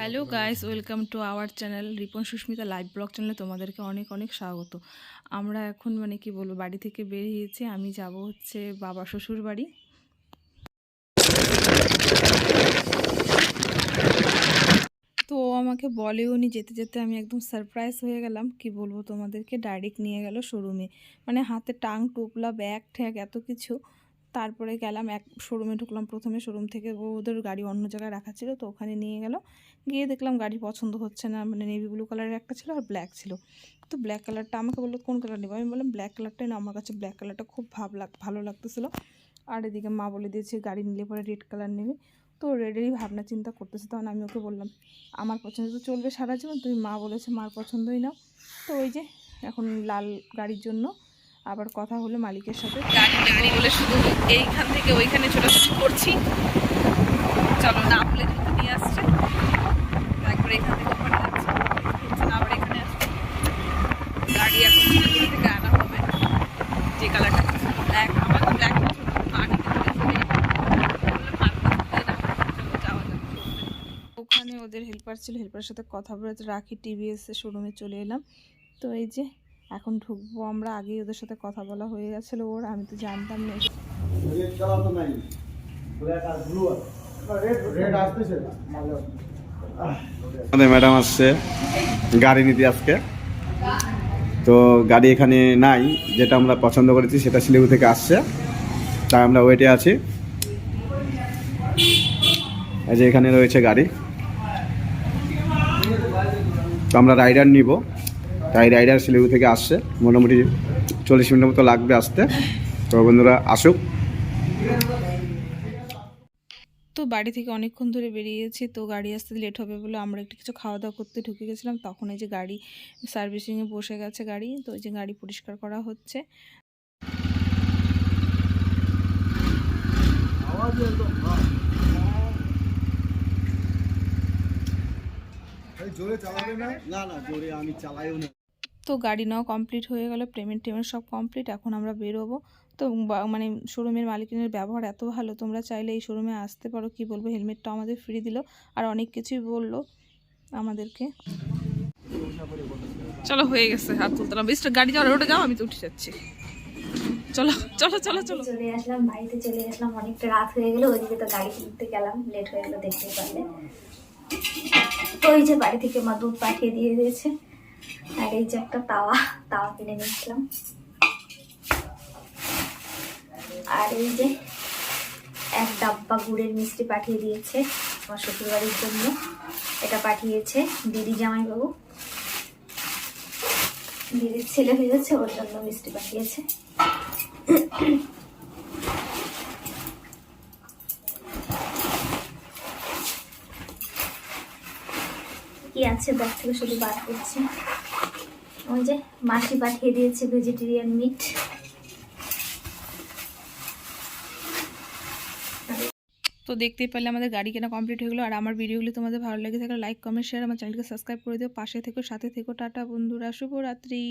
Hello guys welcome to our channel Ripon Susmita live blog চ্যানেলে তোমাদেরকে অনেক অনেক স্বাগত। আমরা এখন মানে কি বলব, বাড়ি থেকে বেরিয়েছি। আমি যাব হচ্ছে বাবা শ্বশুর বাড়ি। তো ও আমাকে বলেও নি যেতে যেতে আমি একদম সারপ্রাইজ হয়ে গেলাম। কি বলব, তোমাদেরকে ডাইরেক্ট নিয়ে গেল শোরুমে মানে হাতে টাং, টোপলা ব্যাগ ঠ্যাগ, এত কিছু। তারপরে গেলাম এক শোরুমে ঢুকলাম প্রথমে শোরুম থেকে ওদের গাড়ি অন্য জায়গায় রাখা ছিল, তো ওখানে নিয়ে গেল। গিয়ে দেখলাম গাড়ি পছন্দ হচ্ছে না মানে নেভি ব্লু কালারের একটা ছিল আর ব্ল্যাক ছিল। তো ব্ল্যাক কালারটা আমাকে বলল, কোন কালার নেব? আমি বললাম ব্ল্যাক কালারটাই না আমার কাছে ব্ল্যাক কালারটা খুব ভাব লাগ, ভালো লাগতেছিলো। আর এদিকে মা বলে দিয়েছে, গাড়ি নিলে পরে রেড কালার নেবে। তো রেডেরই ভাবনা চিন্তা করতেছে, তখন আমি ওকে বললাম, আমার পছন্দ তো চলবে সারা জীবন। তুমি মা বলেছে, মার পছন্দই নাও। তো ওই যে এখন লাল গাড়ির জন্য আবার কথা হলো মালিকের সাথে। গাড়ি গাড়ি বলে শুধু এইখান থেকে ওইখানে ছোটাছুটি করছি। চলো না যেহেতু নিয়ে আসছে তারপরে এখান থেকে ওখানে যাচ্ছে। আবার এখানে আসছে। গাড়ি এখন থেকে আনা হবে। যে কালারটা ব্ল্যাক আমার তো ব্ল্যাক ওখানে ওদের হেল্পার ছিল হেল্পারের সাথে কথা বলে রাখি টিভিএস শোরুমে চলে এলাম। তো এই যে এখন ঢুকবো আমরা আগেই ওদের সাথে কথা বলা হয়ে গেছিল ওর আমি তো জানতাম না। আমাদের ম্যাডাম আসছে গাড়ি নিতে আজকে। তো গাড়ি এখানে নাই যেটা আমরা পছন্দ করেছি সেটা শিলিগুড়ি থেকে আসছে। তাই আমরা ওয়েটে আছি। এই যে এখানে রয়েছে গাড়ি। তো আমরা রাইডার নিব। তাই রাইডার শিলিগুড়ি থেকে আসছে। মোটামুটি চল্লিশ মিনিটের মতো লাগবে আসতে। তো বন্ধুরা আসুক। তো বাড়ি থেকে অনেকক্ষণ ধরে বেরিয়েছি তো গাড়ি আসতে লেট হবে বলে আমরা একটু কিছু খাওয়া দাওয়া করতে ঢুকে গেছিলাম। তখন এই যে গাড়ি সার্ভিসিংয়ে বসে গেছে গাড়ি তো এই যে গাড়ি পরিষ্কার করা হচ্ছে। জোরে চালাবে না? না না জোরে আমি চালাইও না। তো গাড়ি নেওয়া কমপ্লিট হয়ে গেল পেমেন্ট টেমেন্ট সব কমপ্লিট এখন আমরা বেরোবো। তো মানে শোরুমের মালিকিনের ব্যবহার এত ভালো, তোমরা চাইলে এই শোরুমে আসতে পারো, কি বলব হেলমেটটা আমাদের ফ্রি দিল, আর অনেক কিছুই বলল আমাদেরকে। চলো, হয়ে গেছে, হাত তুলতাম বেশ গাড়ি যাওয়ার রোডে যাও, আমি তো উঠে যাচ্ছি। চলো চলো চলো চলো। চলে আসলাম, বাড়িতে চলে আসলাম, অনেকটা রাত হয়ে গেল ওইদিকে তো গাড়ি কিনতে গেলাম লেট হয়ে গেল দেখতে পারলে। তো এই যে বাড়ি থেকে মা দুধ পাঠিয়ে দিয়ে দিয়েছে। আর এই যে একটা তাওয়া তাওয়া কিনে নিয়েছিলাম। আর এই যে এক ডাব্বা গুড়ের মিষ্টি পাঠিয়ে দিয়েছে আমার শ্বশুরবাড়ির জন্য। এটা পাঠিয়েছে দিদি জামাইবাবু। দিদির ছেলে হয়ে হয়েছে, ওর জন্য মিষ্টি পাঠিয়েছে। কি আছে? ব্যাগ থেকে শুধু বার করছি। ওই যে মাসি পাঠিয়ে দিয়েছে ভেজিটেরিয়ান মিট তো দেখতে পেলে আমাদের গাড়ি কেনা কমপ্লিট হয়ে গেলো। আর আমার ভিডিওগুলি তোমাদের ভালো লেগে থাকলে লাইক কমেন্ট শেয়ার আমার চ্যানেলকে সাবস্ক্রাইব করে দিও। পাশে থেকো, সাথে থেকো। টাটা বন্ধুরা, শুভরাত্রি।